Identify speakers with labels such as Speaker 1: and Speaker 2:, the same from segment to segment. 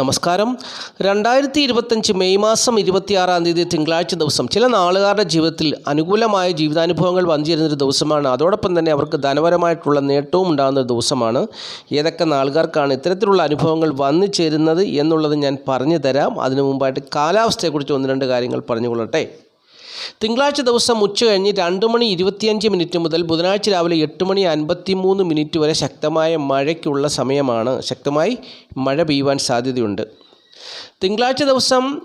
Speaker 1: നമസ്കാരം. രണ്ടായിരത്തി ഇരുപത്തഞ്ച് മെയ് മാസം ഇരുപത്തിയാറാം തീയതി തിങ്കളാഴ്ച ദിവസം ചില നാളുകാരുടെ ജീവിതത്തിൽ അനുകൂലമായ ജീവിതാനുഭവങ്ങൾ വന്നു ചേരുന്നൊരു ദിവസമാണ്. അതോടൊപ്പം തന്നെ അവർക്ക് ധനപരമായിട്ടുള്ള നേട്ടവും ഉണ്ടാകുന്ന ഒരു ദിവസമാണ്. ഏതൊക്കെ നാളുകാർക്കാണ് ഇത്തരത്തിലുള്ള അനുഭവങ്ങൾ വന്നു ചേരുന്നത് എന്നുള്ളത് ഞാൻ പറഞ്ഞു തരാം. അതിനു മുമ്പായിട്ട് കാലാവസ്ഥയെക്കുറിച്ച് ഒന്ന് രണ്ട് കാര്യങ്ങൾ പറഞ്ഞുകൊള്ളട്ടെ. തിങ്കളാഴ്ച ദിവസം ഉച്ച കഴിഞ്ഞ് രണ്ട് മണി ഇരുപത്തിയഞ്ച് മിനിറ്റ് മുതൽ ബുധനാഴ്ച രാവിലെ എട്ട് മണി അൻപത്തി മൂന്ന് മിനിറ്റ് വരെ ശക്തമായ മഴയ്ക്കുള്ള സമയമാണ്. ശക്തമായി മഴ പെയ്യുവാൻ സാധ്യതയുണ്ട്. തിങ്കളാഴ്ച ദിവസം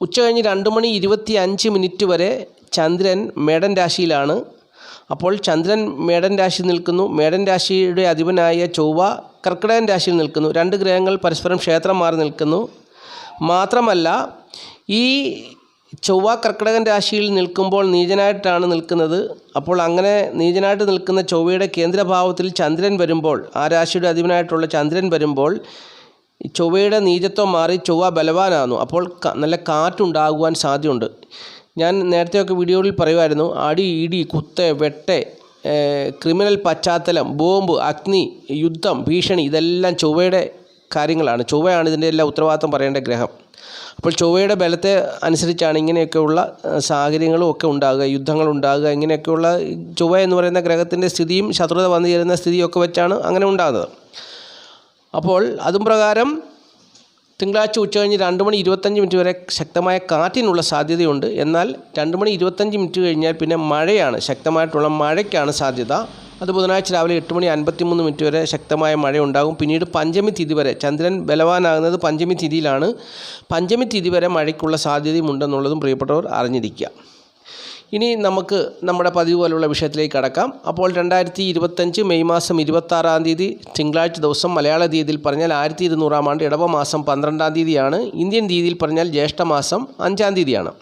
Speaker 1: ഉച്ച കഴിഞ്ഞ് രണ്ട് മണി ഇരുപത്തി അഞ്ച് മിനിറ്റ് വരെ ചന്ദ്രൻ മേടൻ രാശിയിലാണ്. അപ്പോൾ ചന്ദ്രൻ മേടൻ രാശി നിൽക്കുന്നു. മേടൻ രാശിയുടെ അധിപനായ ചൊവ്വ കർക്കിടകൻ രാശിയിൽ നിൽക്കുന്നു. രണ്ട് ഗ്രഹങ്ങൾ പരസ്പരം ക്ഷേത്രം മാറി നിൽക്കുന്നു. മാത്രമല്ല ഈ ചൊവ്വ കർക്കിടകൻ രാശിയിൽ നിൽക്കുമ്പോൾ നീചനായിട്ടാണ് നിൽക്കുന്നത്. അപ്പോൾ അങ്ങനെ നീചനായിട്ട് നിൽക്കുന്ന ചൊവ്വയുടെ കേന്ദ്രഭാവത്തിൽ ചന്ദ്രൻ വരുമ്പോൾ ആ രാശിയുടെ അധിപനായിട്ടുള്ള ചന്ദ്രൻ വരുമ്പോൾ ചൊവ്വയുടെ നീചത്വം മാറി ചൊവ്വ ബലവാനാകുന്നു. അപ്പോൾ നല്ല കാറ്റുണ്ടാകുവാൻ സാധ്യതയുണ്ട്. ഞാൻ നേരത്തെയൊക്കെ വീഡിയോയിൽ പറയുമായിരുന്നു അടി ഇടി കുത്ത് വെട്ട് ക്രിമിനൽ പശ്ചാത്തലം ബോംബ് അഗ്നി യുദ്ധം ഭീഷണി ഇതെല്ലാം ചൊവ്വയുടെ കാര്യങ്ങളാണ്. ചൊവ്വയാണ് ഇതിന്റെ എല്ലാം ഉത്തരവാദിത്വം പറയേണ്ട ഗ്രഹം. അപ്പോൾ ചൊവ്വയുടെ ബലത്തെ അനുസരിച്ചാണ് ഇങ്ങനെയൊക്കെയുള്ള സാഹചര്യങ്ങളും ഒക്കെ ഉണ്ടാകുക യുദ്ധങ്ങൾ ഉണ്ടാകുക ഇങ്ങനെയൊക്കെയുള്ള ചൊവ്വ എന്ന് പറയുന്ന ഗ്രഹത്തിന്റെ സ്ഥിതിയും ശത്രുത വന്നു ചേരുന്ന സ്ഥിതിയൊക്കെ വെച്ചാണ് അങ്ങനെ ഉണ്ടാകുന്നത്. അപ്പോൾ അതും പ്രകാരം തിങ്കളാഴ്ച ഉച്ചകഴിഞ്ഞ് രണ്ട് മണി ഇരുപത്തഞ്ച് മിനിറ്റ് വരെ ശക്തമായ കാറ്റിനുള്ള സാധ്യതയുണ്ട്. എന്നാൽ രണ്ട് മണി ഇരുപത്തഞ്ച് മിനിറ്റ് കഴിഞ്ഞാൽ പിന്നെ മഴയാണ് ശക്തമായിട്ടുള്ള മഴയ്ക്കാണ് സാധ്യത. അത് ബുധനാഴ്ച രാവിലെ എട്ട് മണി അൻപത്തിമൂന്ന് മിനിറ്റ് വരെ ശക്തമായ മഴ ഉണ്ടാകും പിന്നീട് പഞ്ചമി തിഥി വരെ ചന്ദ്രൻ ബലവാനാകുന്നത് പഞ്ചമി തിഥിയിലാണ്. പഞ്ചമി തിഥി വരെ മഴയ്ക്കുള്ള സാധ്യതയും ഉണ്ടെന്നുള്ളതും പ്രിയപ്പെട്ടവർ അറിഞ്ഞിരിക്കുക. ഇനി നമുക്ക് നമ്മുടെ പതിവ് പോലുള്ള വിഷയത്തിലേക്ക് കടക്കാം. അപ്പോൾ രണ്ടായിരത്തി ഇരുപത്തഞ്ച് മെയ് മാസം ഇരുപത്താറാം തീയതി തിങ്കളാഴ്ച ദിവസം മലയാള തീയതിയിൽ പറഞ്ഞാൽ ആയിരത്തി ഇരുന്നൂറാം ആണ്ട് ഇടവ മാസം പന്ത്രണ്ടാം തീയതിയാണ്. ഇന്ത്യൻ തീയതിയിൽ പറഞ്ഞാൽ ജ്യേഷ്ഠമാസം അഞ്ചാം തീയതിയാണ്.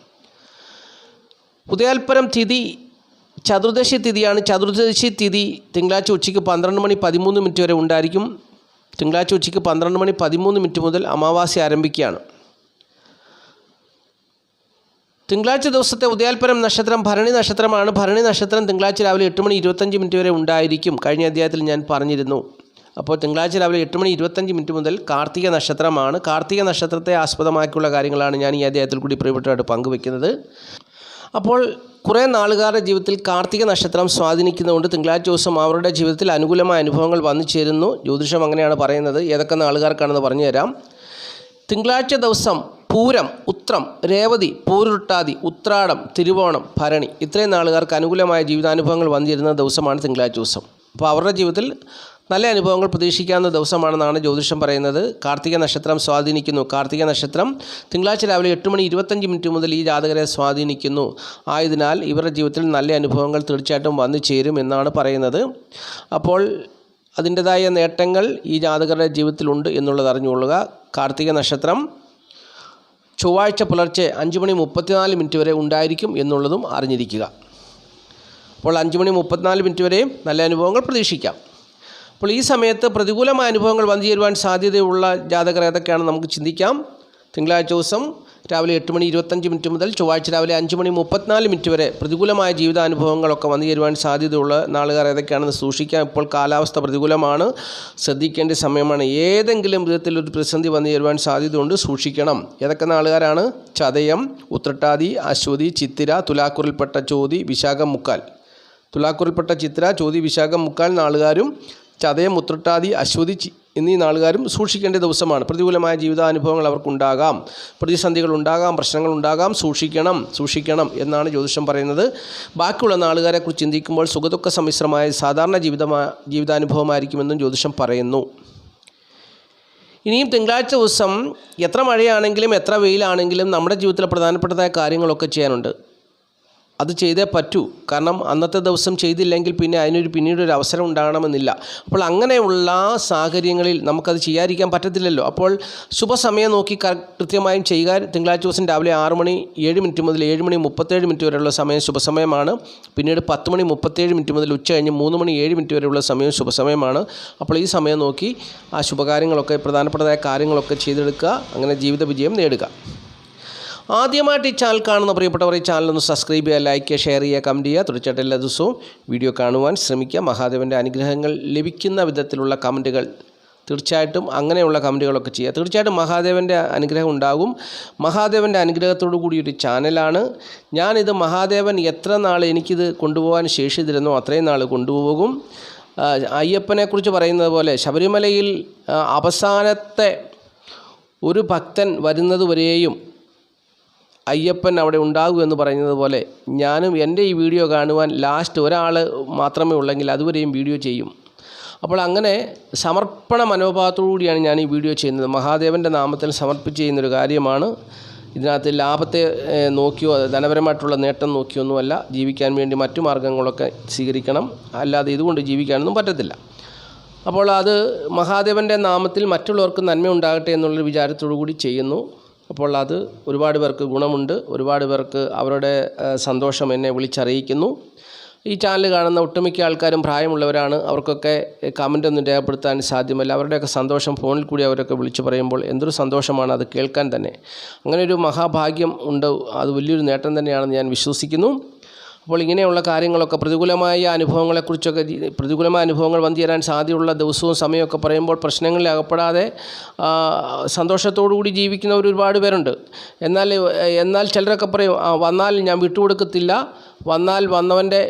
Speaker 1: ഉദയാൽപരം തിഥി ചതുർദശി തിഥിയാണ്. ചതുർദശി തിഥി തിങ്കളാഴ്ച ഉച്ചയ്ക്ക് പന്ത്രണ്ട് മണി പതിമൂന്ന് മിനിറ്റ് വരെ ഉണ്ടായിരിക്കും. തിങ്കളാഴ്ച ഉച്ചയ്ക്ക് പന്ത്രണ്ട് മണി പതിമൂന്ന് മിനിറ്റ് മുതൽ അമാവാസി ആരംഭിക്കുകയാണ്. തിങ്കളാഴ്ച ദിവസത്തെ ഉദയാൽപരം നക്ഷത്രം ഭരണി നക്ഷത്രമാണ്. ഭരണി നക്ഷത്രം തിങ്കളാഴ്ച രാവിലെ എട്ട് മണി ഇരുപത്തഞ്ച് മിനിറ്റ് വരെ ഉണ്ടായിരിക്കും. കഴിഞ്ഞ അധ്യായത്തിൽ ഞാൻ പറഞ്ഞിരുന്നു. അപ്പോൾ തിങ്കളാഴ്ച രാവിലെ എട്ട് മണി ഇരുപത്തഞ്ച് മിനിറ്റ് മുതൽ കാർത്തിക നക്ഷത്രമാണ്. കാർത്തിക നക്ഷത്രത്തെ ആസ്പദമാക്കിയുള്ള കാര്യങ്ങളാണ് ഞാൻ ഈ അധ്യായത്തിൽ കൂടി പ്രിയപ്പെട്ടതായിട്ട് പങ്കുവെക്കുന്നത്. അപ്പോൾ കുറേ നാളുകാരുടെ ജീവിതത്തിൽ കാർത്തിക നക്ഷത്രം സ്വാധീനിക്കുന്നതുകൊണ്ട് തിങ്കളാഴ്ച ദിവസം അവരുടെ ജീവിതത്തിൽ അനുകൂലമായ അനുഭവങ്ങൾ വന്നു ചേരുന്നു. ജ്യോതിഷം അങ്ങനെയാണ് പറയുന്നത്. ഏതൊക്കെ നാളുകാർക്കാണെന്ന് പറഞ്ഞു തരാം തിങ്കളാഴ്ച ദിവസം പൂരം ഉത്രം രേവതി പൂരുട്ടാതി ഉത്രാടം തിരുവോണം ഭരണി ഇത്രയും നാളുകാർക്ക് അനുകൂലമായ ജീവിതാനുഭവങ്ങൾ വന്നിരുന്ന ദിവസമാണ് തിങ്കളാഴ്ച ദിവസം. അപ്പോൾ അവരുടെ ജീവിതത്തിൽ നല്ല അനുഭവങ്ങൾ പ്രതീക്ഷിക്കാവുന്ന ദിവസമാണെന്നാണ് ജ്യോതിഷം പറയുന്നത്. കാർത്തിക നക്ഷത്രം സ്വാധീനിക്കുന്നു. കാർത്തിക നക്ഷത്രം തിങ്കളാഴ്ച രാവിലെ എട്ട് മണി ഇരുപത്തഞ്ച് മിനിറ്റ് മുതൽ ഈ ജാതകരെ സ്വാധീനിക്കുന്നു. ആയതിനാൽ ഇവരുടെ ജീവിതത്തിൽ നല്ല അനുഭവങ്ങൾ തീർച്ചയായിട്ടും വന്നു ചേരും എന്നാണ് പറയുന്നത്. അപ്പോൾ അതിന്റെതായ നേട്ടങ്ങൾ ഈ ജാതകരുടെ ജീവിതത്തിലുണ്ട് എന്നുള്ളത് അറിഞ്ഞുകൊള്ളുക. കാർത്തിക നക്ഷത്രം ചൊവ്വാഴ്ച പുലർച്ചെ അഞ്ച് മണി മുപ്പത്തിനാല് മിനിറ്റ് വരെ ഉണ്ടായിരിക്കും എന്നുള്ളതും അറിഞ്ഞിരിക്കുക. അപ്പോൾ അഞ്ച് മണി മുപ്പത്തിനാല് മിനിറ്റ് വരെയും നല്ല അനുഭവങ്ങൾ പ്രതീക്ഷിക്കാം. അപ്പോൾ ഈ സമയത്ത് പ്രതികൂലമായ അനുഭവങ്ങൾ വന്നു ചേരുവാൻ സാധ്യതയുള്ള ജാതകർ ഏതൊക്കെയാണെന്ന് നമുക്ക് ചിന്തിക്കാം. തിങ്കളാഴ്ച ദിവസം രാവിലെ എട്ട് മണി ഇരുപത്തഞ്ച് മിനിറ്റ് മുതൽ ചൊവ്വാഴ്ച രാവിലെ അഞ്ച് മണി മുപ്പത്തിനാല് മിനിറ്റ് വരെ പ്രതികൂലമായ ജീവിതാനുഭവങ്ങളൊക്കെ വന്നു ചേരുവാൻ സാധ്യതയുള്ള നാളുകാർ ഏതൊക്കെയാണെന്ന് സൂക്ഷിക്കാം. ഇപ്പോൾ കാലാവസ്ഥ പ്രതികൂലമാണ്. ശ്രദ്ധിക്കേണ്ട സമയമാണ്. ഏതെങ്കിലും വിധത്തിൽ ഒരു പ്രതിസന്ധി വന്നു ചേരുവാൻ സാധ്യതയുണ്ട്. സൂക്ഷിക്കണം. ഏതൊക്കെ നാളുകാരാണ്? ചതയം ഉത്രട്ടാതി അശ്വതി ചിത്തിര തുലാക്കുറിൽപ്പെട്ട ചോതി വിശാഖം മുക്കാൽ. തുലാക്കുറിൽപ്പെട്ട ചിത്ര ചോതി വിശാഖം മുക്കാൽ നാളുകാരും ചതയം മുത്രട്ടാതി അശ്വതി എന്നീ നാളുകാരും സൂക്ഷിക്കേണ്ട ദിവസമാണ്. പ്രതികൂലമായ ജീവിതാനുഭവങ്ങൾ അവർക്കുണ്ടാകാം. പ്രതിസന്ധികൾ ഉണ്ടാകാം പ്രശ്നങ്ങൾ ഉണ്ടാകാം. സൂക്ഷിക്കണം സൂക്ഷിക്കണം എന്നാണ് ജ്യോതിഷം പറയുന്നത്. ബാക്കിയുള്ള നാളുകാരെക്കുറിച്ച് ചിന്തിക്കുമ്പോൾ സുഖദുഃഖ സമ്മിശ്രമായ സാധാരണ ജീവിതമാ ജീവിതാനുഭവമായിരിക്കുമെന്നും ജ്യോതിഷം പറയുന്നു. ഇനിയും തിങ്കളാഴ്ച ദിവസം എത്ര മഴയാണെങ്കിലും എത്ര വെയിലാണെങ്കിലും നമ്മുടെ ജീവിതത്തിലെ പ്രധാനപ്പെട്ടതായ കാര്യങ്ങളൊക്കെ ചെയ്യാനുണ്ട്. അത് ചെയ്തേ പറ്റൂ. കാരണം അന്നത്തെ ദിവസം ചെയ്തില്ലെങ്കിൽ പിന്നെ അതിനൊരു പിന്നീട് ഒരു അവസരം ഉണ്ടാകണമെന്നില്ല. അപ്പോൾ അങ്ങനെയുള്ള സാഹചര്യങ്ങളിൽ നമുക്കത് ചെയ്യാതിരിക്കാൻ പറ്റത്തില്ലല്ലോ. അപ്പോൾ ശുഭസമയം നോക്കി കൃത്യമായും ചെയ്യുക. തിങ്കളാഴ്ച ദിവസം രാവിലെ ആറ് മണി ഏഴ് മിനിറ്റ് മുതൽ ഏഴ് മണി മുപ്പത്തേഴ് മിനിറ്റ് വരെയുള്ള സമയം ശുഭസമയമാണ്. പിന്നീട് പത്ത് മണി മുപ്പത്തേഴ് മിനിറ്റ് മുതൽ ഉച്ച കഴിഞ്ഞ് മൂന്ന് മണി ഏഴ് മിനിറ്റ് വരെയുള്ള സമയം ശുഭസമയമാണ്. അപ്പോൾ ഈ സമയം നോക്കി ആ ശുഭകാര്യങ്ങളൊക്കെ പ്രധാനപ്പെട്ടതായ കാര്യങ്ങളൊക്കെ ചെയ്തെടുക്കുക. അങ്ങനെ ജീവിത വിജയം നേടുക. ആദ്യമായിട്ട് ഈ ചാനൽ കാണുന്ന പ്രിയപ്പെട്ടവർ ഈ ചാനൽ ഒന്ന് സബ്സ്ക്രൈബ് ചെയ്യുക ലൈക്ക് ചെയ്യുക ഷെയർ ചെയ്യുക കമന്റ് ചെയ്യുക. തീർച്ചയായിട്ടും എല്ലാ ദിവസവും വീഡിയോ കാണുവാൻ ശ്രമിക്കുക. മഹാദേവന്റെ അനുഗ്രഹങ്ങൾ ലഭിക്കുന്ന വിധത്തിലുള്ള കമന്റുകൾ തീർച്ചയായിട്ടും അങ്ങനെയുള്ള കമന്റുകളൊക്കെ ചെയ്യുക. തീർച്ചയായിട്ടും മഹാദേവന്റെ അനുഗ്രഹം ഉണ്ടാകും. മഹാദേവന്റെ അനുഗ്രഹത്തോടു കൂടി ഒരു ചാനലാണ് ഞാനിത് മഹാദേവൻ എത്ര നാൾ എനിക്കിത് കൊണ്ടുപോകാൻ ശേഷി തരുന്നോ അത്രയും നാൾ കൊണ്ടുപോകും. അയ്യപ്പനെക്കുറിച്ച് പറയുന്നത് പോലെ ശബരിമലയിൽ അവസാനത്തെ ഒരു ഭക്തൻ വരുന്നതുവരെയും അയ്യപ്പൻ അവിടെ ഉണ്ടാകൂ എന്ന് പറയുന്നത് പോലെ ഞാനും എന്റെ ഈ വീഡിയോ കാണുവാൻ ലാസ്റ്റ് ഒരാൾ മാത്രമേ ഉള്ളെങ്കിൽ അതുവരെയും വീഡിയോ ചെയ്യും. അപ്പോൾ അങ്ങനെ സമർപ്പണ മനോഭാവത്തോടുകൂടിയാണ് ഞാൻ ഈ വീഡിയോ ചെയ്യുന്നത്. മഹാദേവന്റെ നാമത്തിൽ സമർപ്പിച്ച് ചെയ്യുന്നൊരു കാര്യമാണ്. ഇതിനകത്ത് ലാഭത്തെ നോക്കിയോ ധനപരമായിട്ടുള്ള നേട്ടം നോക്കിയൊന്നുമല്ല. ജീവിക്കാൻ വേണ്ടി മറ്റു മാർഗങ്ങളൊക്കെ സ്വീകരിക്കണം. അല്ലാതെ ഇതുകൊണ്ട് ജീവിക്കാനൊന്നും പറ്റത്തില്ല. അപ്പോൾ അത് മഹാദേവന്റെ നാമത്തിൽ മറ്റുള്ളവർക്ക് നന്മ ഉണ്ടാകട്ടെ എന്നുള്ളൊരു വിചാരത്തോടു കൂടി ചെയ്യുന്നു. അപ്പോൾ അത് ഒരുപാട് പേർക്ക് ഗുണമുണ്ട്. ഒരുപാട് പേർക്ക് അവരുടെ സന്തോഷം എന്നെ വിളിച്ചറിയിക്കുന്നു. ഈ ചാനൽ കാണുന്ന ഒട്ടുമിക്ക ആൾക്കാരും പ്രായമുള്ളവരാണ്. അവർക്കൊക്കെ കമന്റ് ഒന്നും രേഖപ്പെടുത്താൻ സാധ്യമല്ല. അവരുടെയൊക്കെ സന്തോഷം ഫോണിൽ കൂടി അവരൊക്കെ വിളിച്ചു പറയുമ്പോൾ എന്തൊരു സന്തോഷമാണ് അത് കേൾക്കാൻ തന്നെ. അങ്ങനെ ഒരു മഹാഭാഗ്യം ഉണ്ട്. അത് വലിയൊരു നേട്ടം തന്നെയാണെന്ന് ഞാൻ വിശ്വസിക്കുന്നു. അപ്പോൾ ഇങ്ങനെയുള്ള കാര്യങ്ങളൊക്കെ പ്രതികൂലമായ അനുഭവങ്ങളെക്കുറിച്ചൊക്കെ പ്രതികൂലമായ അനുഭവങ്ങൾ വന്നു ചേരാൻ സാധ്യതയുള്ള ദിവസവും സമയമൊക്കെ പറയുമ്പോൾ പ്രശ്നങ്ങളിൽ അകപ്പെടാതെ സന്തോഷത്തോടുകൂടി സന്തോഷത്തോടു കൂടി ജീവിക്കുന്നവർ ഒരുപാട് പേരുണ്ട്. എന്നാൽ എന്നാൽ ചിലരൊക്കെ പറയും വന്നാൽ ഞാൻ വിട്ടുകൊടുക്കത്തില്ല വന്നാൽ വന്നവന്റെ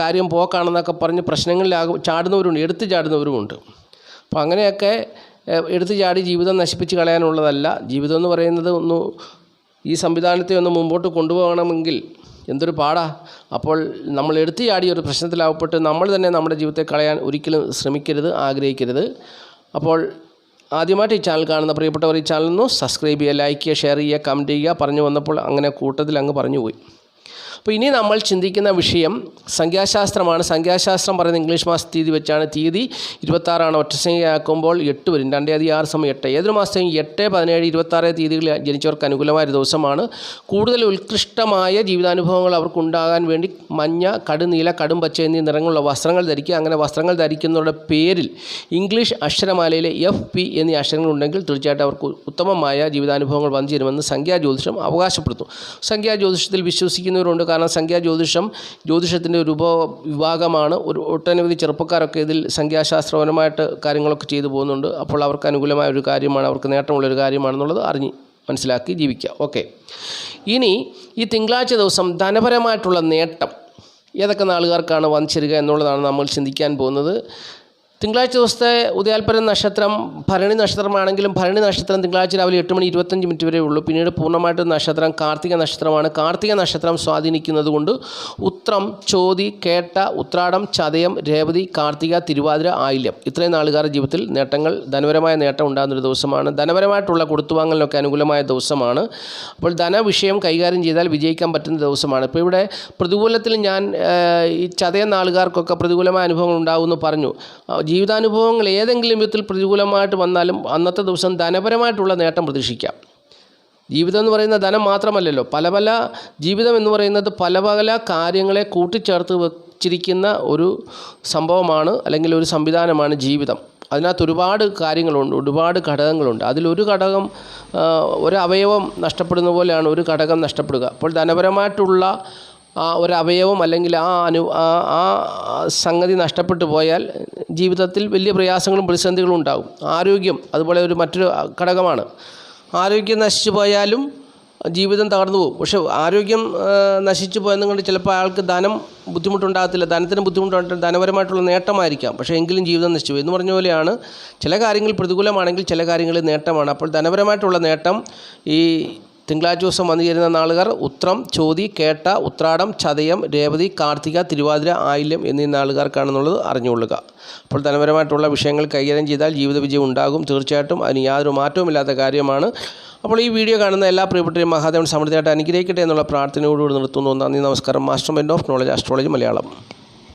Speaker 1: കാര്യം പോക്കാണെന്നൊക്കെ പറഞ്ഞ് പ്രശ്നങ്ങളിലാകും ചാടുന്നവരുണ്ട് എടുത്തു ചാടുന്നവരുമുണ്ട്. അപ്പോൾ അങ്ങനെയൊക്കെ എടുത്തു ചാടി ജീവിതം നശിപ്പിച്ച് കളയാനുള്ളതല്ല. ജീവിതം എന്ന് പറയുന്നത് ഒന്ന് ഈ സംവിധാനത്തെ ഒന്ന് മുമ്പോട്ട് കൊണ്ടുപോകണമെങ്കിൽ എന്തൊരു പാടാ. അപ്പോൾ നമ്മൾ എടുത്തു ഒരു പ്രശ്നത്തിലാവപ്പെട്ട് നമ്മൾ തന്നെ നമ്മുടെ ജീവിതത്തെ കളയാൻ ഒരിക്കലും ശ്രമിക്കരുത് ആഗ്രഹിക്കരുത്. അപ്പോൾ ആദ്യമായിട്ട് ഈ ചാനൽ കാണുന്ന പ്രിയപ്പെട്ടവർ ഈ ചാനൽ ഒന്ന് സബ്സ്ക്രൈബ് ചെയ്യുക ലൈക്ക് ചെയ്യുക ഷെയർ ചെയ്യുക കമന്റ് ചെയ്യുക. പറഞ്ഞു വന്നപ്പോൾ അങ്ങനെ കൂട്ടത്തിൽ അങ്ങ് പറഞ്ഞു പോയി. അപ്പോൾ ഇനി നമ്മൾ ചിന്തിക്കുന്ന വിഷയം സംഖ്യാശാസ്ത്രമാണ്. സംഖ്യാശാസ്ത്രം പറയുന്ന ഇംഗ്ലീഷ് മാസ തീയതി വെച്ചാണ്. തീയതി ഇരുപത്താറാണ്. ഒറ്റസംഖ്യയാക്കുമ്പോൾ എട്ട് വരും. രണ്ടേ അധികം ആറ് സമയം എട്ട്. ഏതൊരു മാസത്തെയും എട്ട് പതിനേഴ് ഇരുപത്താറ് തീയതികളിൽ ജനിച്ചവർക്ക് അനുകൂലമായ ഒരു ദിവസമാണ്. കൂടുതൽ ഉത്കൃഷ്ടമായ ജീവിതാനുഭവങ്ങൾ അവർക്കുണ്ടാകാൻ വേണ്ടി മഞ്ഞ കടുനീല കടും പച്ച എന്നീ നിറങ്ങളുള്ള വസ്ത്രങ്ങൾ ധരിക്കുക. അങ്ങനെ വസ്ത്രങ്ങൾ ധരിക്കുന്നവരുടെ പേരിൽ ഇംഗ്ലീഷ് അക്ഷരമാലയിലെ എഫ് പി എന്നീ അക്ഷരങ്ങൾ ഉണ്ടെങ്കിൽ തീർച്ചയായിട്ടും അവർക്ക് ഉത്തമമായ ജീവിതാനുഭവങ്ങൾ വന്നു ചേരുമെന്ന് സംഖ്യാ ജ്യോതിഷം അവകാശപ്പെടുന്നു. സംഖ്യാ ജ്യോതിഷത്തിൽ വിശ്വസിക്കുന്നവരുണ്ട്. കാരണം സംഖ്യാ ജ്യോതിഷം ജ്യോതിഷത്തിന്റെ ഒരു ഉപ വിഭാഗമാണ്. ഒരു ഒട്ടനവധി ചെറുപ്പക്കാരൊക്കെ ഇതിൽ സംഖ്യാശാസ്ത്രപരമായിട്ട് കാര്യങ്ങളൊക്കെ ചെയ്തു പോകുന്നുണ്ട്. അപ്പോൾ അവർക്ക് അനുകൂലമായ ഒരു കാര്യമാണ് അവർക്ക് നേട്ടമുള്ളൊരു കാര്യമാണെന്നുള്ളത് അറിഞ്ഞ് മനസ്സിലാക്കി ജീവിക്കുക. ഓക്കെ. ഇനി ഈ തിങ്കളാഴ്ച ദിവസം ധനപരമായിട്ടുള്ള നേട്ടം ഏതൊക്കെ നാളുകാർക്കാണ് വന്നു ചേരുക എന്നുള്ളതാണ് നമ്മൾ ചിന്തിക്കാൻ പോകുന്നത്. തിങ്കളാഴ്ച ദിവസത്തെ ഉദയാൽപര നക്ഷത്രം ഭരണി നക്ഷത്രമാണെങ്കിലും ഭരണി നക്ഷത്രം തിങ്കളാഴ്ച രാവിലെ എട്ട് മണി ഇരുപത്തഞ്ച് മിനിറ്റ് വരെ ഉള്ളൂ. പിന്നീട് പൂർണമായിട്ട് നക്ഷത്രം കാർത്തിക നക്ഷത്രമാണ്. കാർത്തിക നക്ഷത്രം സ്വാധീനിക്കുന്നത് കൊണ്ട് ഉത്രം ചോതി കേട്ട ഉത്രാടം ചതയം രേവതി കാർത്തിക തിരുവാതിര ആയില്യം. ഇത്രയും നാളുകാരുടെ ജീവിതത്തിൽ നേട്ടങ്ങൾ ധനപരമായ നേട്ടം ഉണ്ടാകുന്നൊരു ദിവസമാണ്. ധനപരമായിട്ടുള്ള കൊടുത്തുവാങ്ങലിനൊക്കെ അനുകൂലമായ ദിവസമാണ്. അപ്പോൾ ധനവിഷയം കൈകാര്യം ചെയ്താൽ വിജയിക്കാൻ പറ്റുന്ന ദിവസമാണ്. ഇപ്പോൾ ഇവിടെ പ്രതികൂലത്തിൽ ഞാൻ ഈ ചതയ നാളുകാർക്കൊക്കെ പ്രതികൂലമായ അനുഭവങ്ങൾ ഉണ്ടാകുമെന്ന് പറഞ്ഞു. ജീവിതാനുഭവങ്ങൾ ഏതെങ്കിലും വിധത്തിൽ പ്രതികൂലമായിട്ട് വന്നാലും അന്നത്തെ ദിവസം ധനപരമായിട്ടുള്ള നേട്ടം പ്രതീക്ഷിക്കാം. ജീവിതം എന്ന് പറയുന്ന ധനം മാത്രമല്ലല്ലോ പല പല ജീവിതം എന്ന് പറയുന്നത് പല പല കാര്യങ്ങളെ കൂട്ടിച്ചേർത്ത് വച്ചിരിക്കുന്ന ഒരു സംഭവമാണ് അല്ലെങ്കിൽ ഒരു സംവിധാനമാണ് ജീവിതം. അതിനകത്ത് ഒരുപാട് കാര്യങ്ങളുണ്ട് ഒരുപാട് ഘടകങ്ങളുണ്ട്. അതിലൊരു ഘടകം ഒരു അവയവം നഷ്ടപ്പെടുന്ന പോലെയാണ് ഒരു ഘടകം നഷ്ടപ്പെടുക. അപ്പോൾ ധനപരമായിട്ടുള്ള ആ ഒരു അവയവം അല്ലെങ്കിൽ ആ അനു ആ സംഗതി നഷ്ടപ്പെട്ടു പോയാൽ ജീവിതത്തിൽ വലിയ പ്രയാസങ്ങളും പ്രതിസന്ധികളും ഉണ്ടാകും. ആരോഗ്യം അതുപോലെ ഒരു മറ്റൊരു ഘടകമാണ്. ആരോഗ്യം നശിച്ചു പോയാലും ജീവിതം തകർന്നു പോകും. പക്ഷെ ആരോഗ്യം നശിച്ചു പോയെന്നും കൊണ്ട് ചിലപ്പോൾ അയാൾക്ക് ധനം ബുദ്ധിമുട്ടുണ്ടാകത്തില്ല. ധനത്തിന് ബുദ്ധിമുട്ടുണ്ട് ധനപരമായിട്ടുള്ള നേട്ടമായിരിക്കാം. പക്ഷേ എങ്കിലും ജീവിതം നശിച്ചു പോകും എന്ന് പറഞ്ഞ പോലെയാണ് ചില കാര്യങ്ങൾ പ്രതികൂലമാണെങ്കിൽ ചില കാര്യങ്ങൾ നേട്ടമാണ്. അപ്പോൾ ധനപരമായിട്ടുള്ള നേട്ടം ഈ തിങ്കളാഴ്ച ദിവസം വന്നു ചേരുന്ന നാളുകാർ ഉത്രം ചോതി കേട്ട ഉത്രാടം ചതയം രേവതി കാർത്തിക തിരുവാതിര ആയില്യം എന്നീ നാളുകാർക്കാണെന്നുള്ളത് അറിഞ്ഞുകൊള്ളുക. അപ്പോൾ ധനപരമായിട്ടുള്ള വിഷയങ്ങൾ കൈകാര്യം ചെയ്താൽ ജീവിത വിജയം ഉണ്ടാകും. തീർച്ചയായിട്ടും അതിന് യാതൊരു മാറ്റവുമില്ലാത്ത കാര്യമാണ്. അപ്പോൾ ഈ വീഡിയോ കാണുന്ന എല്ലാ പ്രിയപ്പെട്ടവരും മഹാദേവൻ സമൃദ്ധിയായിട്ട് അനുഗ്രഹിക്കട്ടെ എന്നുള്ള പ്രാർത്ഥനയോടുകൂടി നിർത്തുന്നു. നന്ദി നമസ്കാരം. Master mind of knowledge astrology Malayalam